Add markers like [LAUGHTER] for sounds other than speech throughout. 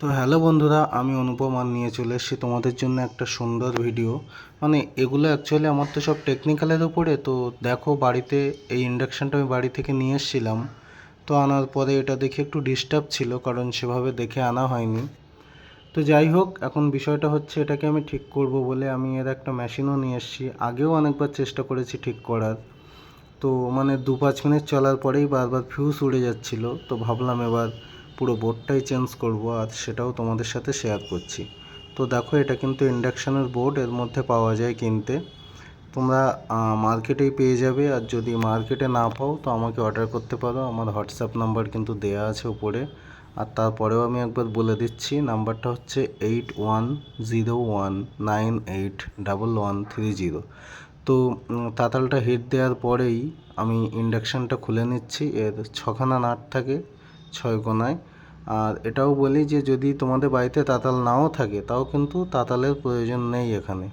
তো হ্যালো বন্ধুরা, আমি অনুপম আর নিয়ে চলে এসেছি তোমাদের জন্য একটা সুন্দর ভিডিও মানে এগুলো অ্যাকচুয়ালি আমার তো সব টেকনিক্যালের উপরে, তো দেখো বাড়িতে এই ইন্ডাকশানটা আমি বাড়ি থেকে নিয়ে এসেছিলাম। তো আনার পরে এটা দেখে একটু ডিস্টার্ব ছিল, কারণ সেভাবে দেখে আনা হয়নি। তো যাই হোক, এখন বিষয়টা হচ্ছে এটাকে আমি ঠিক করব বলে আমি এর একটা মেশিনও নিয়ে এসেছি। আগেও অনেকবার চেষ্টা করেছি ঠিক করার। তো মানে দু পাঁচ মিনিট চলার পরেই বারবার ফিউজ উড়ে যাচ্ছিল। তো ভাবলাম এবার পুরো বোর্ডটাই চেঞ্জ করব আর সেটাও তোমাদের সাথে শেয়ার করছি। তো দেখো, এটা কিন্তু ইন্ডাকশানের বোর্ড এর মধ্যে পাওয়া যায় কিনতে। তোমরা মার্কেটেই পেয়ে যাবে আর যদি মার্কেটে না পাও, তো আমাকে অর্ডার করতে পারো। আমার হোয়াটসঅ্যাপ নাম্বার কিন্তু দেয়া আছে উপরে। আর তারপরেও আমি একবার বলে দিচ্ছি নাম্বারটা হচ্ছে eight one zero one nine eight double one three zero তো তাতালটা হিট দেওয়ার পরেই আমি ইন্ডাকশানটা খুলে নিচ্ছি। এর ছখানা নাট থাকে। ছয় কোনায় আর এটাও বলি যে, যদি তোমাদের বাড়িতে তাতাল নাও থাকে, তাও কিন্তু তাতালের প্রয়োজন নেই এখানে।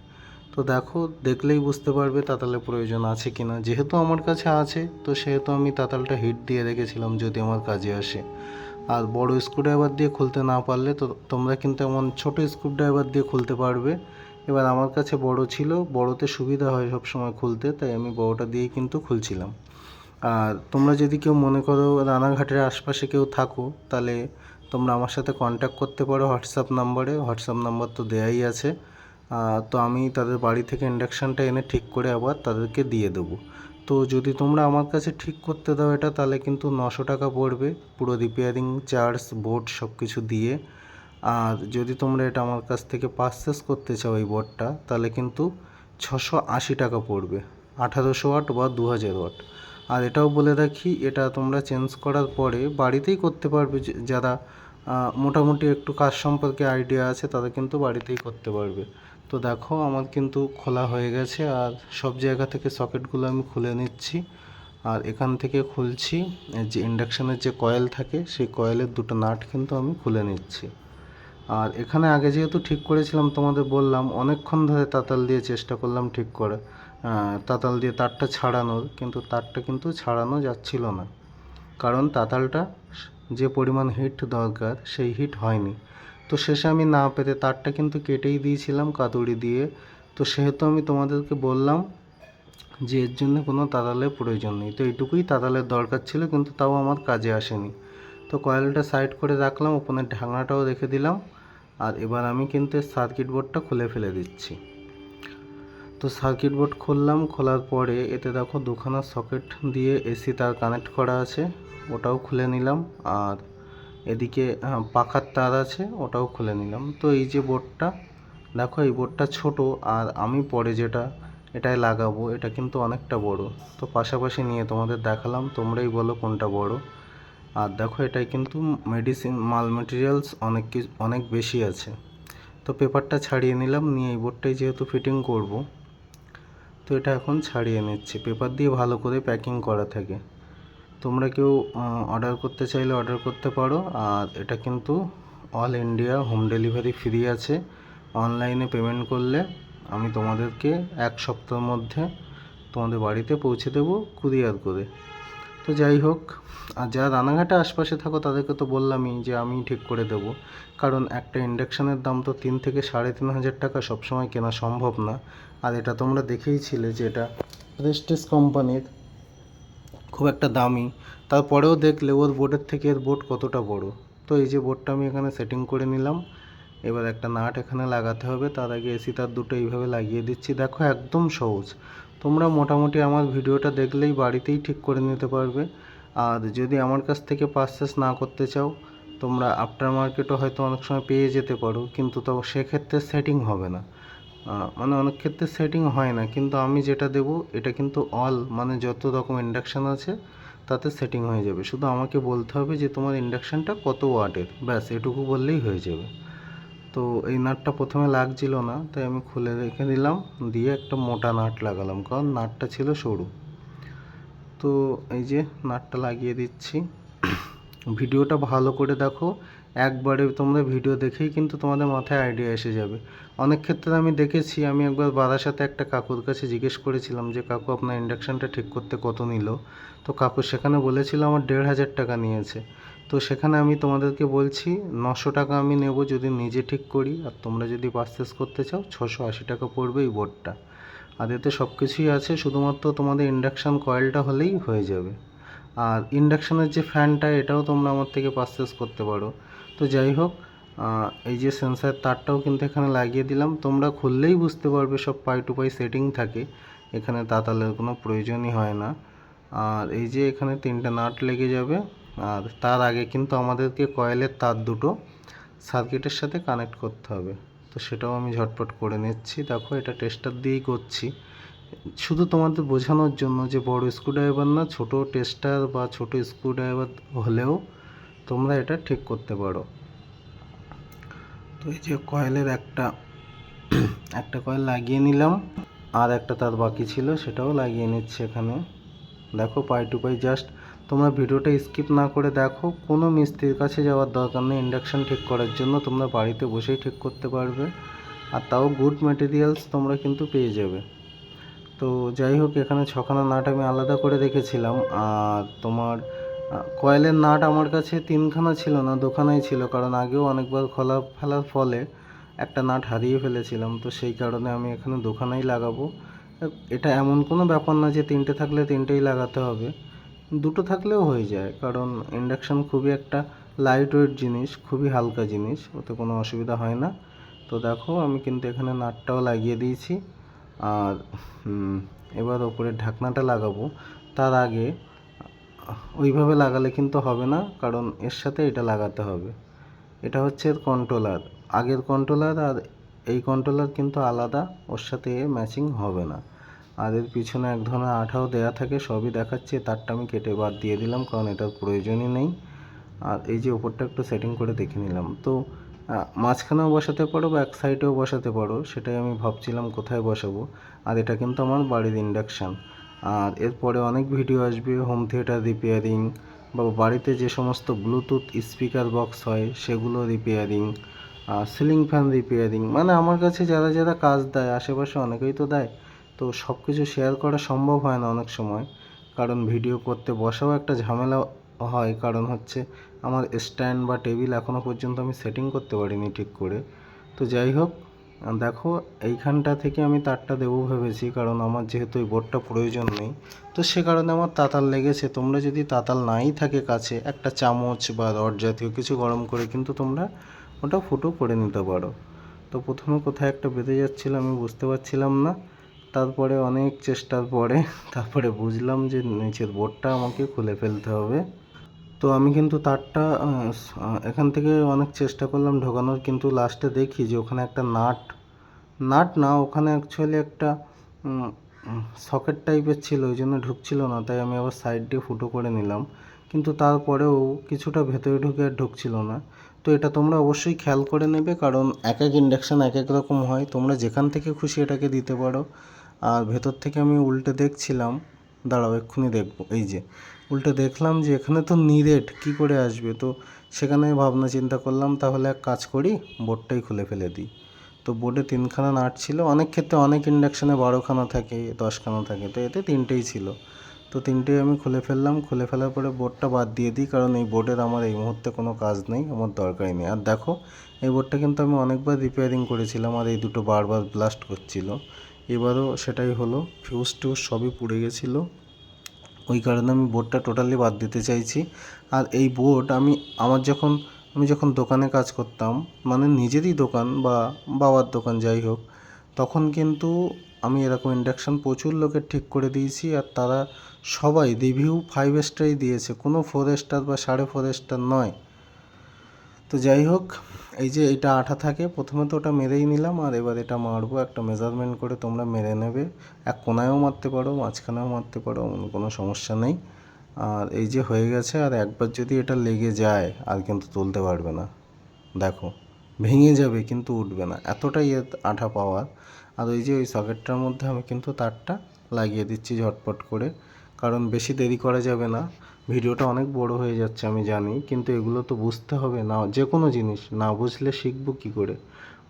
তো দেখো, দেখলেই বুঝতে পারবে তাতালের প্রয়োজন আছে কি না। যেহেতু আমার কাছে আছে, তো সেহেতু আমি তাতালটা হিট দিয়ে রেখেছিলাম যদি আমার কাজে আসে। আর বড় স্ক্রুড্রাইভার দিয়ে খুলতে না পারলে তো তোমরা কিন্তু এমন ছোট স্ক্রুড্রাইভার দিয়ে খুলতে পারবে। এবার আমার কাছে বড় ছিল, বড়তে সুবিধা হয় সব সময় খুলতে, তাই আমি বড়টা দিয়েই কিন্তু খুলছিলাম। আর তোমরা যদি কেউ মনে করো রানাঘাটের আশপাশে কেউ থাকো, তাহলে তোমরা আমার সাথে কন্ট্যাক্ট করতে পারো হোয়াটসঅ্যাপ নাম্বারে হোয়াটসঅ্যাপ নাম্বার তো দেয়াই আছে। তো আমি তাদের বাড়ি থেকে ইন্ডাকশানটা এনে ঠিক করে আবার তাদেরকে দিয়ে দেবো। তো যদি তোমরা আমার কাছে ঠিক করতে দাও এটা, তাহলে কিন্তু নশো টাকা পড়বে। পুরো রিপেয়ারিং চার্জ বোর্ড সব কিছু দিয়ে। আর যদি তোমরা এটা আমার কাছ থেকে পারচেস করতে চাও এই বোর্ডটা তাহলে কিন্তু ছশো আশি টাকা পড়বে। আঠারোশো ওয়াট বা দু হাজার ওয়াট আর এটাও বলে রাখি, এটা তোমরা চেঞ্জ করার পরে বাড়িতেই করতে পারবে যারা মোটামুটি একটু কাজ সম্পর্কে আইডিয়া আছে, তারা কিন্তু বাড়িতেই করতে পারবে। তো দেখো, আমার কিন্তু খোলা হয়ে গেছে, আর সব জায়গা থেকে সকেটগুলো আমি খুলে নিচ্ছি। আর এখান থেকে খুলছি যে ইন্ডাকশানের যে কয়েল থাকে, সেই কয়েলের দুটো নাট কিন্তু আমি খুলে নিচ্ছি। আর এখানে আগে যেহেতু ঠিক করেছিলাম তোমাদের বললাম, অনেকক্ষণ ধরে তাতাল দিয়ে চেষ্টা করলাম ঠিক করে তাতাল দিয়ে তারটা ছাড়ানোর, কিন্তু তারটা কিন্তু ছাড়ানো যাচ্ছিল না। কারণ তাতালটা যে পরিমাণ হিট দরকার, সেই হিট হয়নি। তো শেষে আমি না পেতে তারটা কিন্তু কেটেই দিয়েছিলাম কাতুড়ি দিয়ে। তো সেহেতু আমি তোমাদেরকে বললাম যে এর জন্য কোনো তাতালের প্রয়োজন নেই। তো এইটুকুই তাতালের দরকার ছিল, কিন্তু তাও আমার কাজে আসেনি। তো কয়েলটা সাইড করে রাখলাম, ওপরের ঢাকনাটাও রেখে দিলাম। আর এবার আমি কিন্তু সার্কিট বোর্ডটা খুলে ফেলে দিচ্ছি। তো সার্কিট বোর্ড খুললাম, খোলার পরে এতে দেখো দুখানা সকেট দিয়ে এসি তার কানেক্ট করা আছে, ওটাও খুলে নিলাম। আর এদিকে পাখার তার আছে, ওটাও খুলে নিলাম। তো এই যে বোর্ডটা, দেখো এই বোর্ডটা ছোট, আর আমি পরে যেটা, এটায় লাগাবো, এটা কিন্তু অনেকটা বড়। তো পাশাপাশি নিয়ে তোমাদের দেখালাম, তোমরাই বলো কোনটা বড়। আর দেখো এটাই কিন্তু মেডিসিন মাল মেটেরিয়ালস অনেক অনেক বেশি আছে। তো পেপারটা ছাড়িয়ে নিলাম, নিয়ে এই বোর্ডটাই যেহেতু ফিটিং করব তো এটা এখন ছাড়িয়ে নিচ্ছি। পেপার দিয়ে ভালো করে প্যাকিং করা থাকে। তোমরা কেউ অর্ডার করতে চাইলে অর্ডার করতে পারো। আর এটা কিন্তু all India home delivery free আছে। অনলাইনে পেমেন্ট করলে আমি তোমাদেরকে এক সপ্তাহের মধ্যে তোমাদের বাড়িতে পৌঁছে দেবো কুরিয়ার করে। তো যাই হোক, আর যারা রানাঘাটে আশপাশে থাকো, তাদেরকে তো বললামই যে আমি ঠিক করে দেবো। কারণ একটা ইন্ডাকশানের দাম তো তিন থেকে সাড়ে তিন হাজার টাকা সবসময় কেনা সম্ভব না। আর এটা তোমরা দেখেইছিলে যে এটা প্রেস্টিজ কোম্পানির খুব একটা দামি। তারপরেও দেখলে ওর বোর্ডের থেকে এর বোর্ড কতটা বড়। তো এই যে বোর্ডটা আমি এখানে সেটিং করে নিলাম। এবার একটা নাট এখানে লাগাতে হবে। তার আগে এসি তার দুটো এইভাবে লাগিয়ে দিচ্ছি। দেখো একদম সহজ। তোমরা মোটামুটি আমার ভিডিওটা দেখলেই বাড়িতেই ঠিক করে নিতে পারবে। আর যদি আমার কাছ থেকে পারচেস না করতে চাও, তোমরা আফটার মার্কেটও হয়তো অনেক সময় পেয়ে যেতে পারো, কিন্তু তো সেক্ষেত্রে সেটিং হবে না। মানে অনেক ক্ষেত্রে সেটিং হয় না, কিন্তু আমি যেটা দেবো, এটা কিন্তু অল মানে যত রকম ইন্ডাকশান আছে, তাতে সেটিং হয়ে যাবে। শুধু আমাকে বলতে হবে যে তোমার ইন্ডাকশানটা কত ওয়াটের ব্যাস, এটুকু বললেই হয়ে যাবে। তো এই নাটটা প্রথমে লাগছিল না, তাই আমি খুলে রেখে দিলাম, দিয়ে একটা মোটা নাট লাগালাম, কারণ নাটটা ছিল সরু। তো এই যে নাটটা লাগিয়ে দিচ্ছি। ভিডিওটা ভালো করে দেখো, একবারে তোমরা ভিডিও দেখেই কিন্তু তোমাদের মাথায় আইডিয়া এসে যাবে। অনেক ক্ষেত্রে আমি দেখেছি, আমি একবার বারাসাতে একটা কাকুর কাছে জিজ্ঞেস করেছিলাম যে, কাকু, আপনার ইন্ডাকশানটা ঠিক করতে কত নিল? তো কাকু সেখানে বলেছিল, আমার দেড় হাজার টাকা নিয়েছে। তো সেখানে আমি তোমাদেরকে বলছি, নশো টাকা আমি নেব যদি নিজে ঠিক করি, আর তোমরা যদি পারচেস করতে চাও, ছশো আশি টাকা পড়বে এই বোর্ডটা আর এতে সব কিছুই আছে, শুধুমাত্র তোমাদের ইন্ডাকশান কয়েলটা হলেই হয়ে যাবে। আর ইন্ডাকশানের যে ফ্যানটা এটাও তোমরা আমার থেকে পারচেস করতে পারো। তো যাই হোক এই যে সেন্সার তারটাও কিন্তু এখানে লাগিয়ে দিলাম। তোমরা খুললেই বুঝতে পারবে সব পাই টু পাই সেটিং থাকে। এখানে তাতালের কোনো প্রয়োজনই হয় না। আর এই যে এখানে তিনটে নাট লেগে যাবে। আর তার আগে কিন্তু আমাদেরকে কয়েলের তার দুটো সার্কিটের সাথে কানেক্ট করতে হবে। তো সেটাও আমি ঝটপট করে নিচ্ছি। দেখো, এটা টেস্টার দিয়েই করছি। শুধু তোমাদের বোঝানোর জন্য যে বড় স্ক্রুড্রাইভার না, ছোট টেস্টার বা ছোট স্ক্রুড্রাইভার হলেও তোমরা এটা ঠিক করতে পারো। তো এই যে কয়েলের একটা একটা কয়েল লাগিয়ে নিলাম। আর একটা তার বাকি ছিল, সেটাও লাগিয়ে নিচ্ছি এখানে। দেখো, পাই টু পাই জাস্ট তোমরা ভিডিওটা স্কিপ না করে দেখো, কোনো মিস্ত্রির কাছে যাওয়ার দরকার নেই ইন্ডাকশান ঠিক করার জন্য তোমরা বাড়িতে বসেই ঠিক করতে পারবে। আর তাও গুড ম্যাটেরিয়ালস তোমরা কিন্তু পেয়ে যাবে। তো যাই হোক, এখানে ছখানা নাট আমি আলাদা করে রেখেছিলাম। আর তোমার কয়েলের নাট আমার কাছে তিনখানা ছিল না, দুখানাই ছিল। কারণ আগেও অনেকবার খোলা ফেলার ফলে একটা নাট হারিয়ে ফেলেছিলাম। তো সেই কারণে আমি এখানে দুখানাই লাগাবো। এটা এমন কোনো ব্যাপার না যে তিনটে থাকলে তিনটেই লাগাতে হবে। দুটো থাকলেও হয়ে যায়। কারণ ইন্ডাকশান খুবই একটা লাইট ওয়েট জিনিস, খুবই হালকা জিনিস, ওতে কোনো অসুবিধা হয় না। তো দেখো, আমি কিন্তু এখানে নাটটাও লাগিয়ে দিয়েছি। আর এবার ওপরের ঢাকনাটা লাগাবো। তার আগে, ওইভাবে লাগালে কিন্তু হবে না, কারণ এর সাথে এটা লাগাতে হবে। এটা হচ্ছে এর কন্ট্রোলার আগের কন্ট্রোলার আর এই কন্ট্রোলার কিন্তু আলাদা, ওর সাথে ম্যাচিং হবে না। আর এর পিছনে এক ধরনের আঠাও দেয়া থাকে, সবই দেখাচ্ছে তারটা আমি কেটে বাদ দিয়ে দিলাম, কারণ এটার প্রয়োজনই নেই। আর এই যে ওপরটা একটু সেটিং করে দেখে নিলাম। তো মাঝখানেও বসাতে পারো বা এক সাইডেও বসাতে পারো, সেটাই আমি ভাবছিলাম কোথায় বসাবো। আর এটা কিন্তু আমার বাড়ির ইন্ডাকশান আর এরপরে অনেক ভিডিও আসবে হোম থিয়েটার রিপেয়ারিং বা বাড়িতে যে সমস্ত ব্লুটুথ স্পিকার বক্স হয়, সেগুলো রিপেয়ারিং সিলিং ফ্যান রিপেয়ারিং মানে আমার কাছে যারা যারা কাজ দেয়, আশেপাশে অনেকেই তো দেয় তো সব কিছু শেয়ার করা সম্ভব হয় না অনেক সময়। কারণ ভিডিও করতে বসাও একটা ঝামেলা হয়। কারণ হচ্ছে আমার স্ট্যান্ড বা টেবিল এখনও পর্যন্ত আমি সেটিং করতে পারিনি ঠিক করে। তো যাই হোক, দেখো এইখানটা থেকে আমি তারটা দেবো ভেবেছি। কারণ আমার যেহেতু এই বোর্ডটা প্রয়োজন নেই, তো সে কারণে আমার তাতাল লেগেছে। তোমরা যদি তাতাল নাই থাকে কাছে, একটা চামচ বা রড জাতীয় কিছু গরম করে কিন্তু তোমরা ওটা ফুটো করে নিতে পারো। তো প্রথমে কোথায় একটা বেঁধে যাচ্ছিল আমি বুঝতে পারছিলাম না। তারপরে অনেক চেষ্টার পরে, [LAUGHS] তারপরে বুঝলাম যে নিচের বোর্ডটা আমাকে খুলে ফেলতে হবে। তো আমি কিন্তু তারটা এখান থেকে অনেক চেষ্টা করলাম ঢোকানোর, কিন্তু লাস্টে দেখি যে ওখানে একটা নাট নাট না, ওখানে অ্যাকচুয়ালি একটা সকেট টাইপের ছিল, ওই জন্য ঢুকছিল না, তাই আমি আবার সাইড দিয়ে ফুটো করে নিলাম। কিন্তু তারপরেও কিছুটা ভেতরে ঢুকে আর ঢুকছিল না। তো এটা তোমরা অবশ্যই খেয়াল করে নেবে, কারণ এক এক ইন্ডাকশান এক এক রকম হয়। তোমরা যেখান থেকে খুশি এটাকে দিতে পারো। আর ভেতর থেকে আমি উল্টে দেখছিলাম, দাঁড়াও এক্ষুনি দেখব, এই যে, উল্টে দেখলাম যে এখানে তো নিরেট, কি করে আসবে? তো সেখানে ভাবনা চিন্তা করলাম, তাহলে এক কাজ করি, বোর্ডটাই খুলে ফেলে দিই। তো বোর্ডে তিনখানা নাট ছিল, অনেক ক্ষেত্রে অনেক ইন্ডাকশানে বারোখানা থাকে, দশখানা থাকে, তো এতে তিনটেই ছিল। তো তিনটেই আমি খুলে ফেললাম, খুলে ফেলার পরে বোর্ডটা বাদ দিয়ে দিই, কারণ এই বোর্ডের আমার এই মুহূর্তে কোনো কাজ নেই, আমার দরকারই নেই। আর দেখো, এই বোর্ডটা কিন্তু আমি অনেকবার রিপেয়ারিং করেছিলাম, আর এই দুটো বারবার ব্লাস্ট করছিল। এবারও সেটাই হলো ফিউজ টিউজ সবই পুড়ে গেছিল। ওই কারণে আমি বোর্ডটা টোটালি বাদ দিতে চাইছি। আর এই বোর্ড আমি, আমার যখন, আমি যখন দোকানে কাজ করতাম মানে নিজেরই দোকান বা বাবার দোকান যাই হোক, তখন কিন্তু আমি এরকম ইন্ডাকশান প্রচুর লোকের ঠিক করে দিয়েছি আর তারা সবাই রিভিউ ফাইভ স্টারই দিয়েছে। কোনো ফোর স্টার বা সাড়ে ফোর স্টার নয়। তো যাই হোক, এই যে এটা আঠা থাকে, প্রথমে তো ওটা মেরেই নিলাম, আর এবার এটা মারবো, একটা মেজারমেন্ট করে তোমরা মেরে নেবে। এক কোনায়ও মারতে পারো, মাঝখানেও মারতে পারো কোনো সমস্যা নেই। আর এই যে হয়ে গেছে, আর একবার যদি এটা লেগে যায়, আর কিন্তু তুলতে পারবে না। দেখো, ভেঙে যাবে, কিন্তু উঠবে না। এতটাই আঠা পাওয়ার আর ওই যে ওই সকেটটার মধ্যে আমি কিন্তু তারটা লাগিয়ে দিচ্ছি ঝটপট করে, কারণ বেশি দেরি করা যাবে না। ভিডিওটা অনেক বড় হয়ে যাচ্ছে, আমি জানি, কিন্তু এগুলো তো বুঝতে হবে না যে কোনো জিনিস, না বুঝলে শিখব কী করে?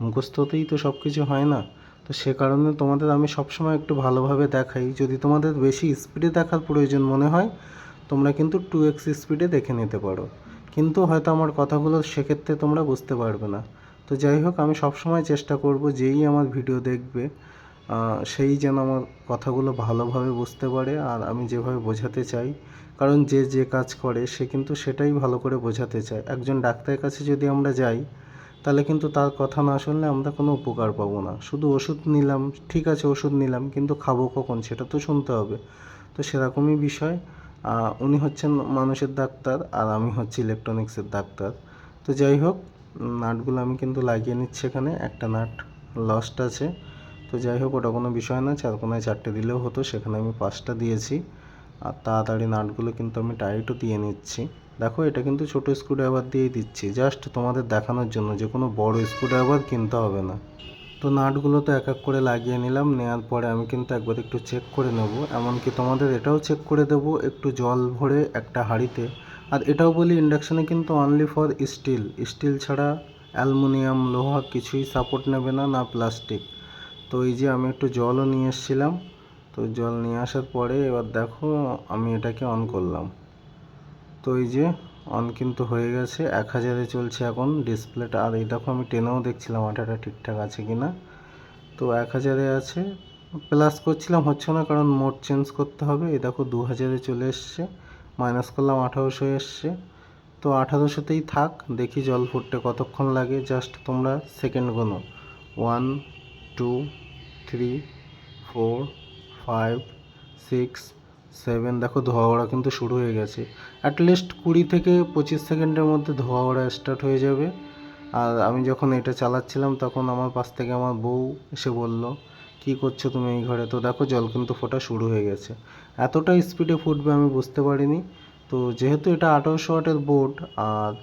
মুখস্থতেই তো সব কিছু হয় না। তো সে কারণে তোমাদের আমি সবসময় একটু ভালোভাবে দেখাই। যদি তোমাদের বেশি স্পিডে দেখার প্রয়োজন মনে হয়, তোমরা কিন্তু টু এক্স স্পিডে দেখে নিতে পারো। কিন্তু হয়তো আমার কথাগুলো সেক্ষেত্রে তোমরা বুঝতে পারবে না। তো যাই হোক, আমি সবসময় চেষ্টা করব যেই আমার ভিডিও দেখবে সেই যেন আমার কথাগুলো ভালোভাবে বুঝতে পারে, আর আমি যেভাবে বোঝাতে চাই কারণ যে যে কাজ করে, সে কিন্তু সেটাই ভালো করে বোঝাতে চায়। একজন ডাক্তারের কাছে যদি আমরা যাই, তাহলে কিন্তু তার কথা না শুনলে আমরা কোনো উপকার পাবো না। শুধু ওষুধ নিলাম, ঠিক আছে, ওষুধ নিলাম, কিন্তু খাব কখন সেটা তো শুনতে হবে। তো সেরকমই বিষয়। উনি হচ্ছেন মানুষের ডাক্তার আর আমি হচ্ছি ইলেকট্রনিক্সের ডাক্তার। তো যাই হোক, নাটগুলো আমি কিন্তু লাগিয়ে নিচ্ছি এখানে। একটা নাট লস্ট আছে। তো যাই হোক, ওটা কোনো বিষয় না চার কোনায় চারটে দিলেও হতো, সেখানে আমি পাঁচটা দিয়েছি। আর তাড়াতাড়ি নাটগুলো কিন্তু আমি টাইটও দিয়ে নিচ্ছি। দেখো, এটা কিন্তু ছোটো স্ক্রুড্রাইভার দিয়েই দিচ্ছি। জাস্ট তোমাদের দেখানোর জন্য, যে কোনো বড় স্ক্রুড্রাইভার কিনতে হবে না। তো নাটগুলো তো এক এক করে লাগিয়ে নিলাম নেওয়ার পরে আমি কিন্তু একবার একটু চেক করে নেব। এমনকি তোমাদের এটাও চেক করে দেবো, একটু জল ভরে একটা হাঁড়িতে। আর এটাও বলি ইন্ডাকশানে কিন্তু অনলি ফর স্টিল স্টিল ছাড়া অ্যালুমিনিয়াম, লোহা কিছুই সাপোর্ট নেবে না না প্লাস্টিক তো এই যে আমি একটু জলও নিয়ে এসেছিলাম। তো জল নিয়ে আসার পরে এবার দেখো আমি এটাকে অন করলাম। তো এই যে অন কিন্তু হয়ে গেছে, এক হাজারে চলছে এখন ডিসপ্লেটা আর এই দেখো আমি টেনেও দেখছিলাম আঠাটা ঠিকঠাক আছে কি না তো এক হাজারে আছে। প্লাস করছিলাম হচ্ছে না, কারণ মোড চেঞ্জ করতে হবে। এই দেখো দু হাজারে চলে এসছে। মাইনাস করলাম আঠারোশো এসছে। তো আঠারোশোতেই থাক, দেখি জল ফুটতে কতক্ষণ লাগে। জাস্ট তোমরা second গোনো one two three four five six seven দেখো ধোয়া ওড়া কিন্তু শুরু হয়ে গেছে। অ্যাটলিস্ট কুড়ি থেকে পঁচিশ সেকেন্ডের মধ্যে ধোয়া ওড়া স্টার্ট হয়ে যাবে। আর আমি যখন এটা চালাচ্ছিলাম, তখন আমার পাশ থেকে আমার বউ এসে বলল, কী করছ তুমি এই ঘরে? তো দেখো জল কিন্তু ফোটা শুরু হয়ে গেছে। এতটা স্পিডে ফুটবে আমি বুঝতে পারিনি। তো যেহেতু এটা আঠারোশো ওয়াটের বোর্ড আর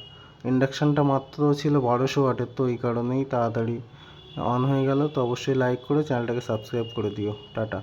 ইন্ডাকশানটা মাত্র ছিল বারোশো ওয়াটের, তো এই কারণেই তাড়াতাড়ি অন হয়ে গেল। তো অবশ্যই লাইক করে চ্যানেলটাকে সাবস্ক্রাইব করে দিও। টাটা।